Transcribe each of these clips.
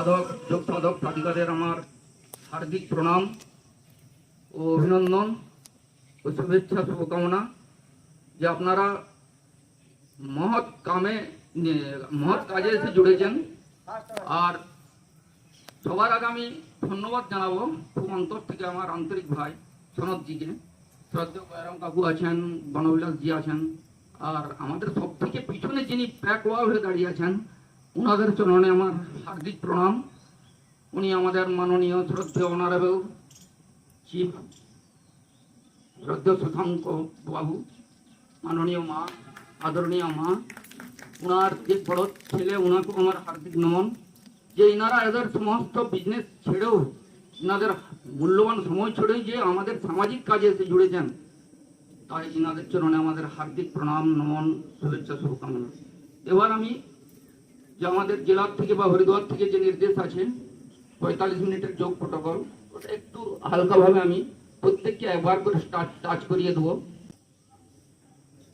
সাধক যোগ সাধক সাধিকাদের আমার হার্দিক প্রণাম ও অভিনন্দন ও শুভেচ্ছা, শুভকামনা যে আপনারা মহৎ কামে মহৎ কাজে এসে জুড়েছেন। আর সবার আগে আমি ধন্যবাদ জানাব খুব অন্তর থেকে আমার আন্তরিক ভাই সনদজিকে। শ্রদ্ধেয় বয়রাম কাকু আছেন, বনবিলাস জি আছেন, আর আমাদের সব থেকে পিছনে যিনি প্যাক ওয়াল হয়ে দাঁড়িয়ে আছেন ওনাদের চরণে আমার হার্দিক প্রণাম। উনি আমাদের মাননীয় শ্রদ্ধেয় অনারেবল, চিফ শ্রদ্ধেয় সুশাঙ্ক বাবু, মাননীয় মা, আদরণীয় মা ওনার যে বড় ছেলে ওনাকেও আমার হার্দিক নমন। যে এনারা এদের সমস্ত বিজনেস ছেড়েও এনাদের মূল্যবান সময় ছেড়ে যে আমাদের সামাজিক কাজে এসে জুড়েছেন, তাই এনাদের চরণে আমাদের হার্দিক প্রণাম, নমন, শুভেচ্ছা, শুভকামনা। এবার আমি যে আমাদের জেলার থেকে বা হরিদ্বার থেকে যে নির্দেশ আছে পঁয়তাল্লিশ মিনিটের যোগ প্রোটোকল ওটা একটু হালকাভাবে আমি প্রত্যেককে একবার করে স্টার্ট টাচ করিয়ে দেবো।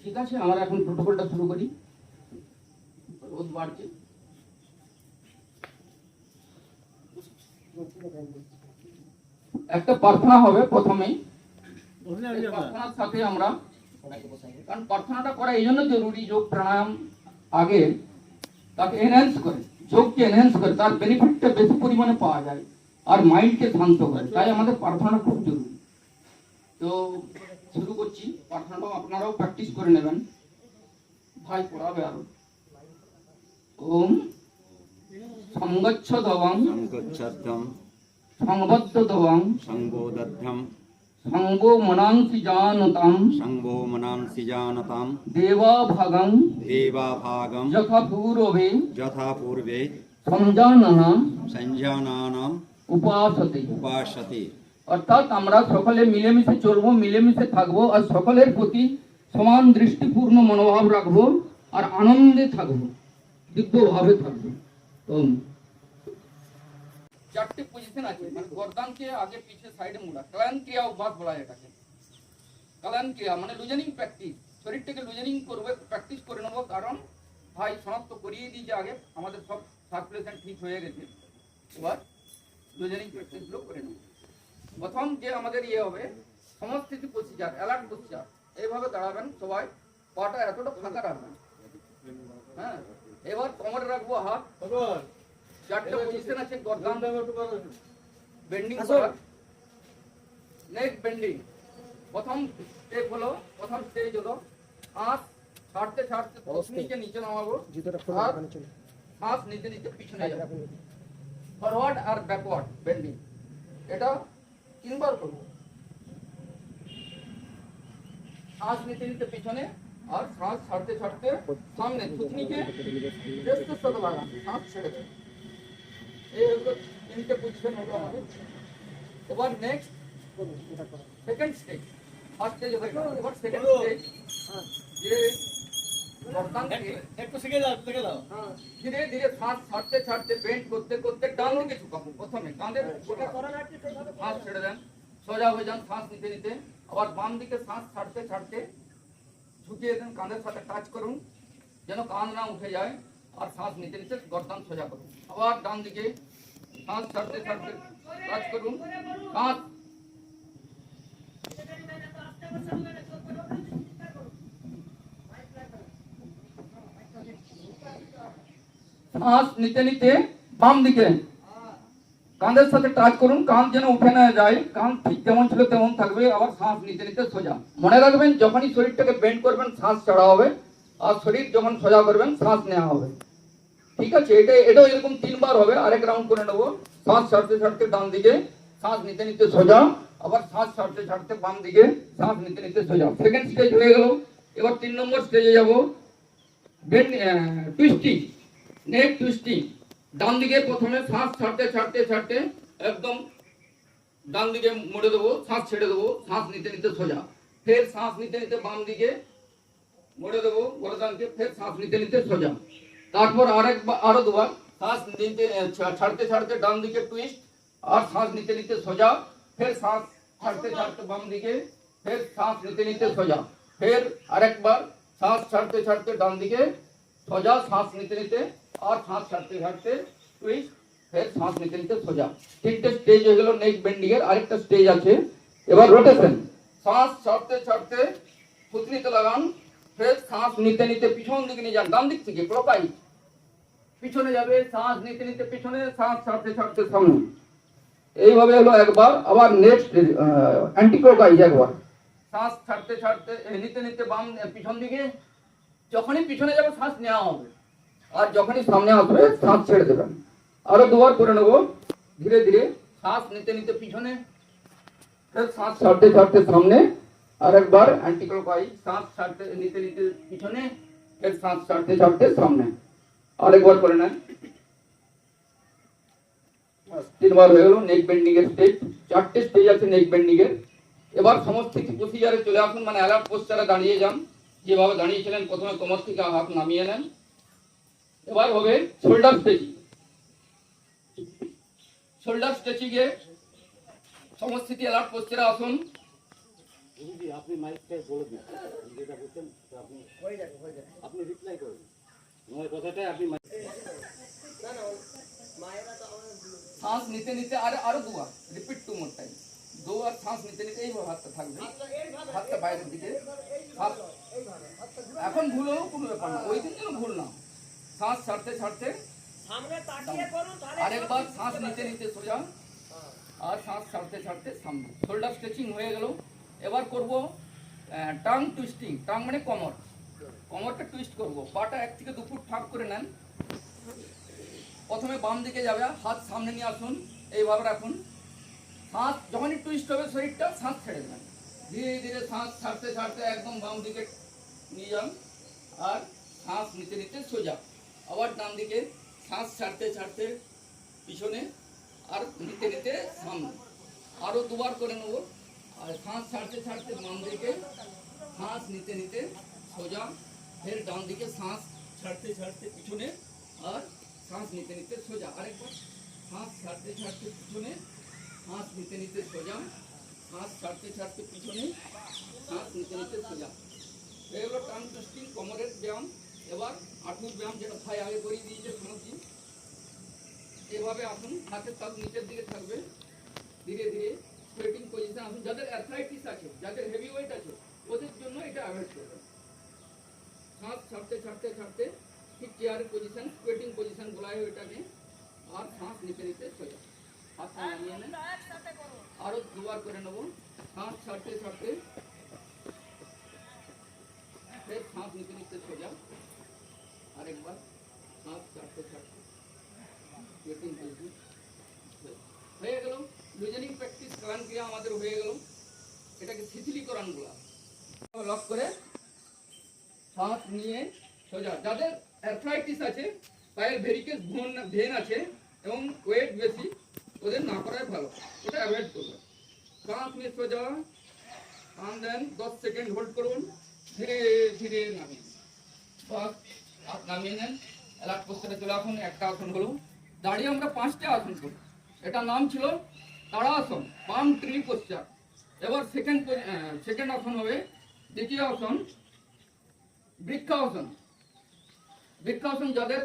ঠিক আছে আমরা এখন প্রোটোকলটা শুরু করি। রোদ বাড়ছে। একটা প্রার্থনা হবে প্রথমেই। প্রার্থনার সাথে আমরা কারণ প্রার্থনাটা করা এই জন্য জরুরি যোগ প্রাণায়াম আগে তাকে এনহ্যান্স করে যোগকে এনহ্যান্স করে তার বেনিফিটটা বেশি পরিমাণে পাওয়া যায় আর মাইন্ডকে শান্ত করে। তাই আমাদের প্রার্থনা খুব জরুরি। তো শুরু করছি। প্রার্থনাটাও আপনারাও প্র্যাকটিস করে নেবেন। ভাই পড়াবে আরও। ওম সংগচ্ছ দবং সংগচ্ছদ্ধম সংবদ্ধ দবং সংবোধদ্ধম সংগো মনাংসি জানতাম সংভো মনাংসি জানতাম দেবা ভাগং দেবাভাগম যথা পূর্বে যথা পূর্বে সঞ্জাননা সঞ্জানানাম উপাসতে উপাসতে অর্থাৎ আমরা সকলে মিলেমিশে চলবো মিলেমিশে থাকবো আর সকলের প্রতি সমান দৃষ্টিপূর্ণ মনোভাব রাখবো আর আনন্দে থাকবো দিব্যভাবে থাকবো ওম। চারটে পজিশন আছে। মানে গর্দানকে আগে পিছে সাইডে মোড়া। কালান ক্রিয়া অভ্যাস বলা এটাকে। কালান ক্রিয়া মানে লুজেনিং প্র্যাকটিস শরীরটাকে লুজেনিং করবে প্র্যাকটিস করে নেব। কারণ, ভাই শনাক্ত করিয়ে দিই যে আগে। আমাদের সব সার্কুলেশন ঠিক হয়ে গেছে। এবার লুজেনিং প্র্যাকটিসগুলো করে নেব। প্রথম যে আমাদের ইয়ে হবে, সমস্থিতি প্রসিজার অ্যালার্ট প্রসিজার এইভাবে দাঁড়াবেন সবাই। পাটা এতটা ফাঁকা রাখবেন। হ্যাঁ? এবার কোমরে রাখব হাত। চারটে পজিশন আছে গর্দান। বেন্ডিং নেক বেন্ডিং প্রথম স্টেপ হলো প্রথম স্টেজ হলো হাত ছাড়তে ছাড়তে নিচে নিচে নামাবো। হাত নিচে নিচে পিছনে যাব। ফরওয়ার্ড আর ব্যাকওয়ার্ড বেন্ডিং এটা তিনবার করব। শ্বাস নিতে নিতে পিছনে আর শ্বাস ছাড়তে ছাড়তে সামনে থুতনিকে সাথে লাগান শ্বাস ছেড়ে এই হলো তিনটে পজিশন হলো আমাদের এবার next second stage first stage হয়ে গেল এবার সেকেন্ড স্টেজ যে গর্দানকে একটু শিখে যাও শিখে যাও ধীরে ধীরে শ্বাস ছাড়তে ছাড়তে বেন্ড করতে করতে ডান দিকে ঝুঁকাবো প্রথমে কাঁধের শ্বাস ছেড়ে দেন সোজা হয়ে যান শ্বাস নিতে নিতে আবার বাম দিকে শ্বাস ছাড়তে ছাড়তে ঝুঁকিয়ে দেন কাঁধের সাথে টাচ করুন যেন কাঁধ না উঠে যায় আর শ্বাস নিতে নিতে গর্দান সোজা করুন আবার ডান দিকে শ্বাস ছাড়তে ছাড়তে টাচ করুন। শ্বাস নিতে নিতে বাম দিকে। কাঁধের সাথে টাচ করুন, কাঁধ যেন উঠে না যায়। কাঁধ ঠিক যেমন ছিল তেমন থাকবে, আবার শ্বাস নিতে নিতে সোজা। মনে রাখবেন, যখনই শরীরটাকে বেন্ড করবেন, শ্বাস ছাড়া হবে। আর শরীর যখন সোজা করবেন, শ্বাস নেওয়া হবে। ঠিক আছে, এটা, এটাও এরকম তিনবার হবে, আরেক রাউন্ড করে নেব। শ্বাস ছাড়তে ছাড়তে ডান দিকে, শ্বাস নিতে নিতে সোজা, আবার শ্বাস ছাড়তে ছাড়তে বাম দিকে, শ্বাস নিতে নিতে সোজা। সেকেন্ড স্টেজ হয়ে গেল, এবার তিন নম্বর স্টেজে যাব। টুইস্টিং নেক টুইস্টিং ডান দিকে প্রথমে শ্বাস ছাড়তে ছাড়তে ছাড়তে একদম ডান দিকে মুড়ে দেবো, শ্বাস ছেড়ে দেবো, শ্বাস নিতে নিতে সোজা। ফের শ্বাস নিতে নিতে বাম দিকে মুড়ে দেবো গরদানকে ফের শ্বাস নিতে নিতে সোজা। তারপর আরেকবার আরও দুবার শ্বাস নিতে ছাড়তে ছাড়তে ডান দিকে টুইস্ট আর শ্বাস নিতে নিতে সোজা, ফের শ্বাস ছাড়তে ছাড়তে বাম দিকে, ফের শ্বাস নিতে নিতে সোজা, ফের আরেকবার শ্বাস ছাড়তে ছাড়তে ডান দিকে, সোজা শ্বাস নিতে নিতে, আর শ্বাস ছাড়তে ছাড়তে টুইস্ট ফের শ্বাস নিতে নিতে সোজা। তিনটে স্টেজ হয়ে গেল নেক বেন্ডিং এর, আরেকটা স্টেজ আছে। এবার রোটেশন শ্বাস ছাড়তে ছাড়তে ফুতনিতে লাগান, ফের শ্বাস নিতে নিতে পিছন দিকে নিয়ে যান, ডান দিক থেকে ক্লকাই পিছনে যাবে শ্বাস নিতে নিতে পিছনে শ্বাস ছাড়তে ছাড়তে সামনে। এইভাবে হলো একবার, আবার নেক্সট অ্যান্টি ক্লকাইজ একবার। শ্বাস ছাড়তে ছাড়তে নিতে নিতে বাম পিছন দিকে, যখনই পিছনে যাবে শ্বাস নেওয়া হবে। আর যখনই সামনে আসবে শ্বাস ছেড়ে দেবেন আরও দুবার করে নেব। ধীরে ধীরে শ্বাস নিতে নিতে পিছনে শ্বাস ছাড়তে ছাড়তে সামনে, আর একবার অ্যান্টিক্লোকাইজ শ্বাস ছাড়তে, নিতে নিতে পিছনে শ্বাস ছাড়তে ছাড়তে সামনে। আরেকবার করে নেন তিনবার হয়ে গেল নেক বেন্ডিং এর স্টেজ চারটে স্টেজ আছে নেক বেন্ডিং এর। এবার সমস্ত কিছু প্রসিজারে চলে আসুন মানে অ্যালার্ট পোস্টারে দাঁড়িয়ে যান। যেভাবে দাঁড়িয়েছিলেন প্রথমে কোমর থেকে হাত নামিয়ে নেন। এবার হবে শোল্ডার স্ট্রেচিং শোল্ডার স্ট্রেচিং এ সমস্থিতি অ্যালার্ট পোস্টারে আসুন। আপনি মাইকটা বলে দিন। আপনি যেটা বলছেন আপনি আপনি রিপ্লাই করুন শ্বাস নিতে নিতে আরে আরও দুবার রিপিট টু মোর টাইম দুবার শ্বাস নিতে নিতে এইভাবে হাতটা থাকবে। হাতটা বাইরের দিকে। হাত- এখন ভুল হলেও কোনো ব্যাপার না। ওই দিন যেন ভুল না শ্বাস ছাড়তে ছাড়তে আরেকবার শ্বাস নিতে নিতে সোজা। আর শ্বাস ছাড়তে ছাড়তে সামনে। শোল্ডার স্ট্রেচিং হয়ে গেল। এবার করব টাং টুইস্টিং টাং মানে কমর। কমরটা টুইস্ট করব। পাটা এক থেকে দু ফুট ফাঁক করে নেন। প্রথমে বাম দিকে যাবে, হাত সামনে নিয়ে আসুন, এইভাবে রাখুন। শ্বাস যখনই টুইস্ট হবে, শরীরটা শ্বাস ছেড়ে দেবেন। ধীরে ধীরে শ্বাস ছাড়তে ছাড়তে একদম বাম দিকে নিয়ে যান আর শ্বাস নিতে নিতে সোজা। আবার ডান দিকে শ্বাস ছাড়তে ছাড়তে পিছনে আর নিতে নিতে সামনে। আরও দুবার করে নেব। আর শ্বাস ছাড়তে ছাড়তে বাম দিকে, শ্বাস নিতে নিতে সোজা। ফের ডান দিকে শ্বাস ছাড়তে ছাড়তে পিছনে আর শ্বাস নিতে নিতে সোজা। আরেকবার। শ্বাস ছাড়তে ছাড়তে পিছনে, শ্বাস নিতে নিতে সোজা। শ্বাস ছাড়তে ছাড়তে পিছনে, শ্বাস নিতে নিতে সোজা। এগুলো টান টুস্টিং কোমরের ব্যায়াম। এবার আঁটুর ব্যায়াম যেটা ভাই আগে করিয়ে দিয়েছে শুনেছি এভাবে আসুন হাতের তাল নিচের দিকে থাকবে। ধীরে ধীরে স্ট্রেটিং পজিশন আসুন। যাদের অ্যাথরাইটিস আছে, যাদের হেভি ওয়েট আছে, ওদের জন্য এটা অ্যাভয়েড করবেন। শ্বাস ছাড়তে ছাড়তে ছাড়তে ঠিক চেয়ারের পজিশন স্কুয়েটিং পজিশন বলা হয় ওইটাকে আর শ্বাস নিতে নিতে সোজা হাত নামিয়ে নেন আরও দুবার করে নেব শ্বাস ছাড়তে ছাড়তে ফের শ্বাস নিতে নিতে সোজা আরেকবার শ্বাস ছাড়তে ছাড়তে স্কুয়েটিং পজিশন হয়ে গেল লুজেনিং প্র্যাকটিস করান ক্রিয়া আমাদের হয়ে গেল এটাকে শিথিলীকরণ বলা হয়। লক করে শ্বাস নিয়ে সোজা। যাদের অ্যাথরাইটিস আছে, পায়ের ভেরিকেস ভন ভেন আছে এবং ওয়েট বেশি, ওদের না করাই ভালো। ওটা অ্যাভয়েড করবে। শ্বাস নিয়ে সোজা টান দেন দশ সেকেন্ড হোল্ড করুন। ধীরে ধীরে নামিয়ে বাস হাত নামিয়ে নেন। অ্যালার্ট পোস্টারে চলে আসুন, একটা আসন হলো। দাঁড়িয়ে আমরা পাঁচটা আসন করি এটা নাম ছিল তারা আসন পাম ট্রি পোস্টার। এবার সেকেন্ড সেকেন্ড আসন হবে, দ্বিতীয় আসন বৃক্ষাসন যাদের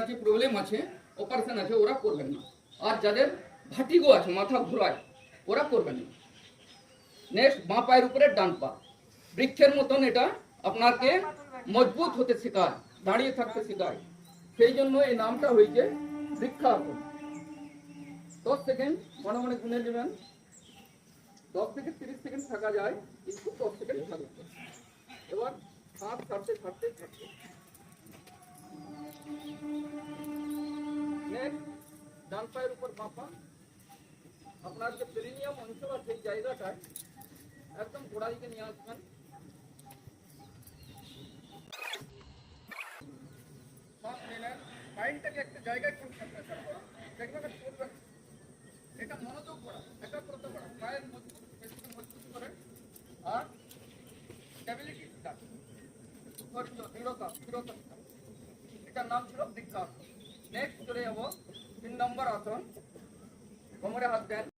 আছে প্রবলেম আছে আছে ওরা করবেন না। আর যাদের ভাটিগো আছে, মাথা ঘোরায়, ওরা করবেন না। নেক্সট বাঁ পায়ের উপরে ডান পা। বৃক্ষের মতন এটা আপনাকে মজবুত হতে শেখায়, দাঁড়িয়ে থাকতে শেখায়। সেই জন্য এই নামটা হয়েছে বৃক্ষাসন দশ সেকেন্ড, মনে মনে গুনে নেবেন। দশ থেকে তিরিশ সেকেন্ড থাকা যায়, কিন্তু দশ সেকেন্ড থাকবে এবার হাত ছাড়তে ছাড়তে ছাড়তে। ডান পায়ের উপর বাঁপা। আপনার যে পেরিনিয়াম অঞ্চল আছে এই জায়গাটায় একদম গোড়া দিকে নিয়ে আসবেন। মাইন্ডটাকে একটা জায়গায় করুন দেখবেন এটা মনোযোগ করা একাগ্রতা করা। পায়ের মজবুত স্টেবিলিটি ধৈর্য এটার নাম ছিল বৃক্ষাসন নেক্সট চলে যাব তিন নম্বর আসন কোমরে হাত দেন